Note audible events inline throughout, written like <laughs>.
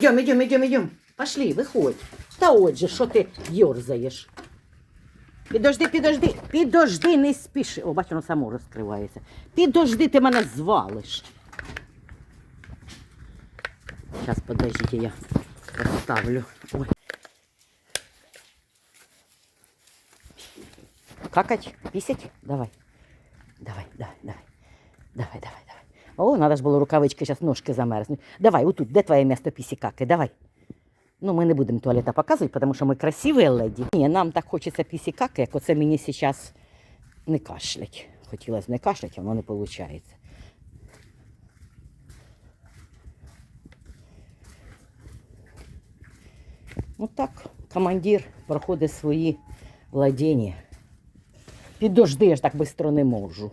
Идем, идем, идем, идем. Пошли, виходь. Та отже, що ти йорзаєш? Підожди, підожди, підожди, не спіши. О, бач, воно само розкривається. Підожди, ти мене звалиш. Зараз, подождите, я розставлю. Ой. Какать? Писать? Давай. Давай, давай, давай. Давай, давай, давай. О, надо ж було рукавички, зараз ножки замерзнуть. Давай, отут, де твоє місто пісікаки? Давай. Ну, ми не будемо туалета показувати, тому що ми красиві леді. Ні, нам так хочеться пісікаки, як оце мені зараз не кашлять. Хотілося не кашлять, а воно не виходить. Ну так, командир проходить свої владіння. Підожди, я ж так швидко не можу.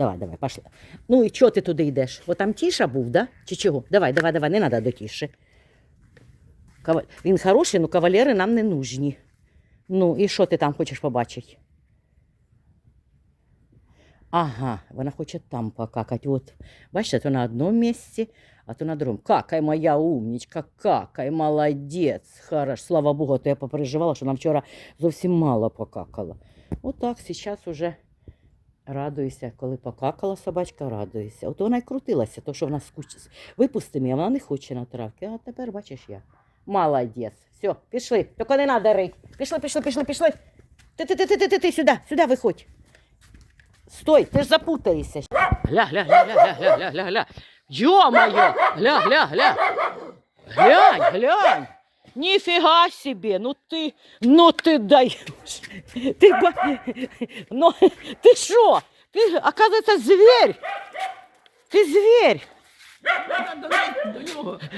Давай, давай, пошли. Ну і чого ти туди йдеш? Бо там тіша був, да? Чи чого? Давай, давай, давай, не треба до тіші. Кава- Він хороший, але кавалери нам не нужні. Ну, і що ти там хочеш побачити? Ага, вона хоче там покакати. От, бачите, то на одному місці, а то на другому. Какай, моя умнічка, какай, молодець. Хорош. Слава Богу, то я попереживала, що нам вчора зовсім мало покакала. Отак, зараз уже радуюся. Коли покакала собачка, радуюся. От вона й крутилася, то що вона скучить. Випусти мене, вона не хоче на травки. А тепер бачиш я. Молодець. Все, пішли. Тільки не треба рить. Пішли, пішли, пішли, пішли. Ти, ти, ти, ти, ти, ти, ти сюди, сюди виходь. Стой, ти ж запутаєшся. Гля, гля, гля, гля, гля, гля, гля, гля. Йо-моє! Гля, гля, гля. Глянь, глянь. Ніфіга собі, ну ти, ну ти даєш. Ти, ну, ти що? Ти, оказується, звір. Ти звір.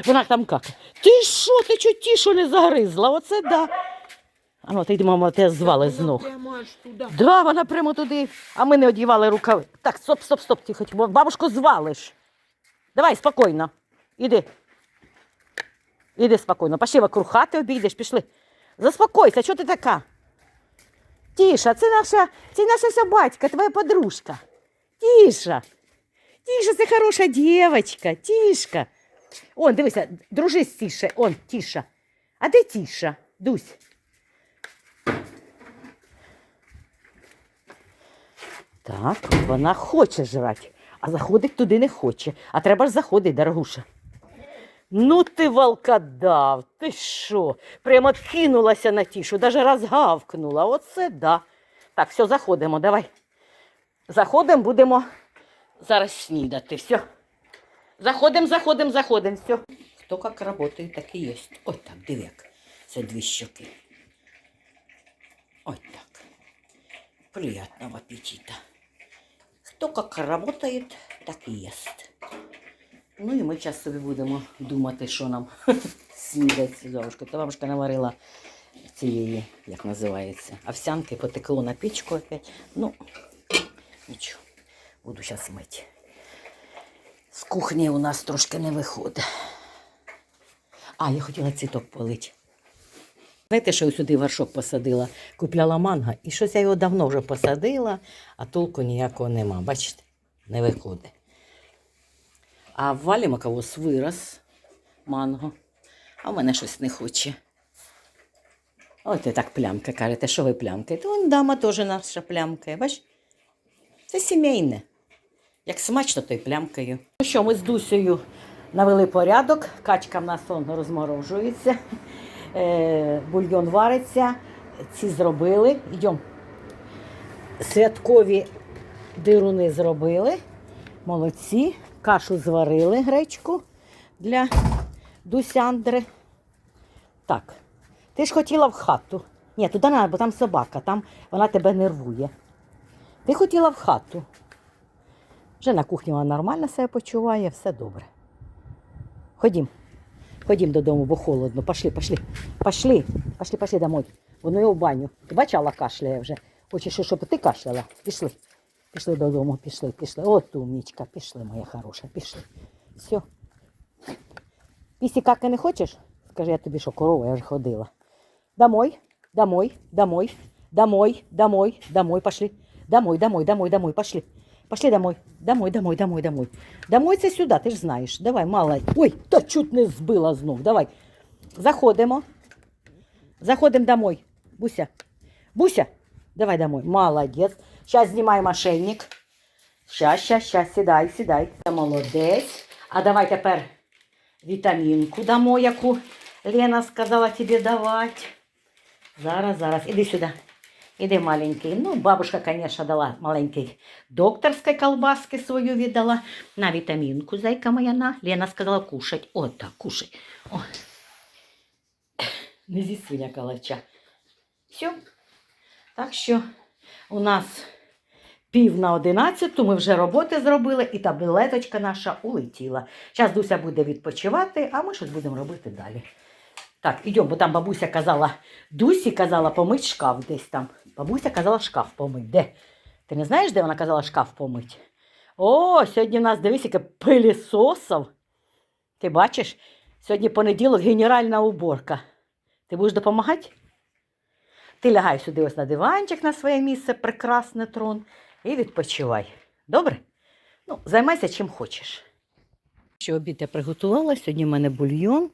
Вона там как? Ти що? Ти чого тішу не загризла? Оце да. А ну, ти мама, тебе звали. Прямо аж туди. Да, вона прямо туди, а ми не одівали рукави. Так, стоп, стоп, стоп, тихо, бабушку звалиш. Давай, спокійно. Іди. Іди спокійно. Пішли вокруг хати обійдеш, пішли. Заспокойся, що ти така? Тіша, це наша, це наша собачка, твоя подружка. Тіша. Тіша, це хороша дівчинка, Тішка. Он, дивися, дружись тіше, он, Тіша. А де Тіша? Дусь. Так, вона хоче жрати, а заходить туди не хоче. А треба ж заходити, дорогуша. Ну ти волкодав, ти що? Прямо кинулася на тішу, навіть розгавкнула. Оце да. Так, все, заходимо, давай. Заходимо, будемо зараз снідати. Все. Заходимо, заходимо, заходимо. Все. Хто як працює, так і є. Ось так, диви як. Це дві щоки. Ось так. Приятного аппетита. Кто как работает, так і їсть. Ну і ми зараз собі будемо думати, що нам <laughs> снідати з бабушкою. То бабушка наварила цієї, як називається, овсянки, потекло на печку опять. Ну, нічого, буду зараз мити. З кухні у нас трошки не виходить. А, я хотіла цвіток полити. Знаєте, що я сюди вершок посадила? Купляла манго, і щось я його давно вже посадила, а толку ніякого нема. Бачите, не виходить. А в Маковос вирос манго, а в мене щось не хоче. От і так плямка кажете, що ви плямкаєте? Вон дама теж наша плямкає, бач? Це сімейне. Як смачно, то й плямкаю. Ну що, ми з Дусею навели порядок, качка в нас он розморожується, е, бульйон вариться, ці зробили. Йдемо. Святкові дируни зробили. Молодці. Кашу зварили гречку для Дусяндри. Так, ти ж хотіла в хату. Ні, туди треба, бо там собака, там вона тебе нервує. Ти хотіла в хату. Вже на кухні вона нормально себе почуває, все добре. Ходім. Ходім додому, бо холодно. Пошли, пошли. Пошли, пошли, пошли домой. Воно його в баню. Ти бачила, кашляє вже. Хочеш, щоб ти кашляла? Пішли. Пішли додому, пішли, пішли. От умнічка, пішли, моя хороша, пішли. Все. Пісі не хочеш? Скажи, я тобі що, корова, я вже ходила. Домой, домой, домой, домой, домой, домой, пошли. Домой, домой, домой, домой, пошли. Пошли домой. Домой, домой, домой, домой. Домой це сюди, ти ж знаєш. Давай, мала. Ой, та чуть не збила знов. Давай. Заходимо. Заходимо домой. Буся. Буся, давай домой. Молодець. Зараз знімай мошенник. Щас, щас, щас, сідай, сідай. Це молодець. А давай тепер вітамінку дамо, яку Лена сказала тобі давати. Зараз, зараз. Іди сюди. Іди маленький. Ну, бабушка, звісно, дала маленький докторської колбаски свою віддала. На вітамінку, зайка моя, на. Лена сказала кушать. О, так, кушай. О. Не зі свиня калача. Все. Так що у нас пів на одинадцяту, ми вже роботи зробили, і таблеточка наша улетіла. Зараз Дуся буде відпочивати, а ми щось будемо робити далі. Так, ідемо, бо там бабуся казала, Дусі казала помить шкаф десь там. Бабуся казала шкаф помить. Де? Ти не знаєш, де вона казала шкаф помить? О, сьогодні в нас дивись, яке пилісосов. Ти бачиш? Сьогодні понеділок генеральна уборка. Ти будеш допомагати? Ти лягай сюди ось на диванчик на своє місце, прекрасне трон, і відпочивай. Добре? Ну, займайся чим хочеш. Що обід я приготувала? Сьогодні в мене бульйон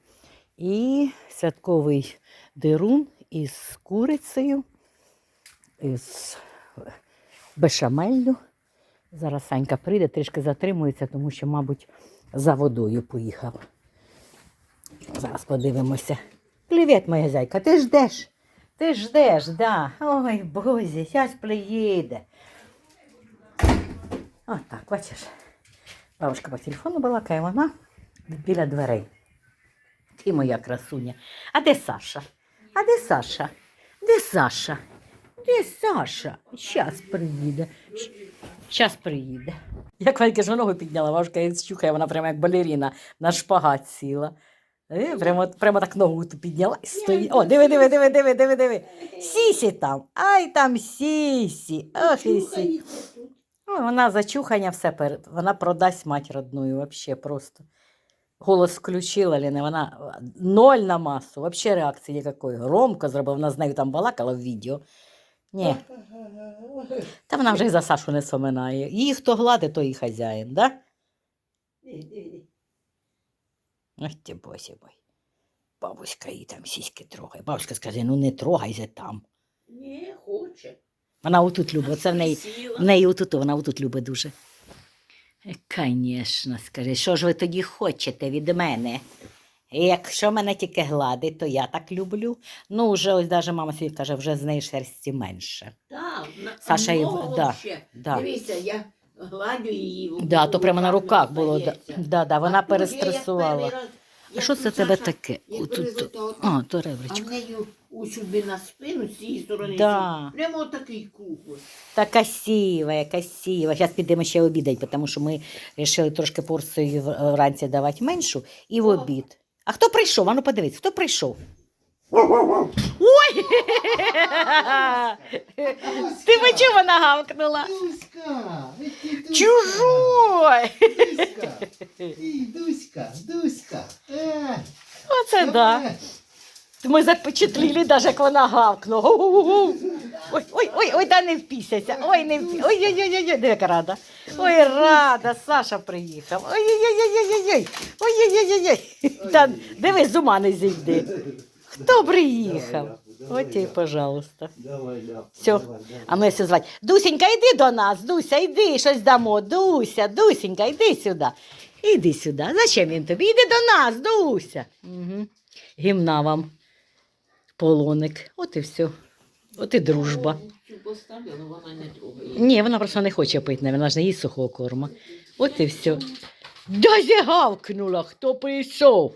і святковий дирун із курицею, із бешамеллю. Зараз Санька прийде, трішки затримується, тому що, мабуть, за водою поїхав. Зараз подивимося. Привіт, моя зайка, ти ждеш? Ти ждеш, да. Ой, бозі, зараз приїде. Отак, бачиш. Бабушка по телефону балакає, вона біля дверей. Ти моя красуня. А де Саша? А де Саша? Де Саша? Де Саша? Щас приїде. Щас приїде. Як Валька ж ногу підняла, бабушка як щухає, вона прямо як балеріна на шпагат сіла. Е, прямо, прямо так ногу ту підняла і стоїть. О, диви, диви, диви, диви, диви, диви. Сісі там. Ай там сісі. Ох і сі. Вона зачухання все перед. Вона продасть мать родную, вообще просто. Голос включила Ліна, вона ноль на масу, вообще реакції ніякої. Громко зробила, вона з нею там балакала в відео. Ні. Та вона вже і за Сашу не соминає. Її хто гладить, то і хазяїн, да? Ой, ти босі бой. Бабуська її там сіськи трогає. Бабуська скаже, ну не трогайся там. Не хоче. Вона отут любить, це в неї, в неї отут, вона отут любить дуже. Звісно, скажи, що ж ви тоді хочете від мене? І Якщо мене тільки гладить, то я так люблю. Ну, вже ось даже мама собі каже, вже з неї шерсті менше. Так, на- Саша і много да, ще. да. Дивися, я гладю її. Да, то прямо на руках було. Да, здається. да, да, вона А як перестресувала. перший раз, А як що тут це тебе Саша- таке? як Отут, вилізла, то отак, а, то А в неї усюди на спину, з цієї сторони. Да. сюди. Прямо такий кухоль. Та красива, красива. Зараз підемо ще обідати, тому що ми вирішили трошки порцію в- вранці давати меншу і в О. обід. А хто прийшов? Ану подивись, хто прийшов? Ой! Ти почув, вона гавкнула? Дуська! Ой! Чужой! Дуська! Ти, Дуська, Дуська! Е, Оце да. е. Ми запечатліли, навіть як вона гавкнула. Ой, ой, ой, ой, да не впісяйся. Ой, не впі... Ой, ой, ой, ой, ой, яка рада. Ой, рада, Саша приїхав. Ой, ой, ой, ой, ой, ой, ой, ой, ой, ой, ой. Та дивись, з ума не зійди. Хто приїхав? От і, пожалуйста. Давай, ляп. Все. давай, давай. А ми все звати. Дусенька, йди до нас, Дуся, йди, щось дамо. Дуся, Дусенька, йди сюди. Іди сюди. Зачем він тобі? Іди до нас, Дуся. Угу. Гімна вам. Полоник. От і все. От і дружба. Трогає. Ні, вона просто не хоче пити, вона ж не їсть сухого корма. От і все. Да зігавкнула, хто прийшов.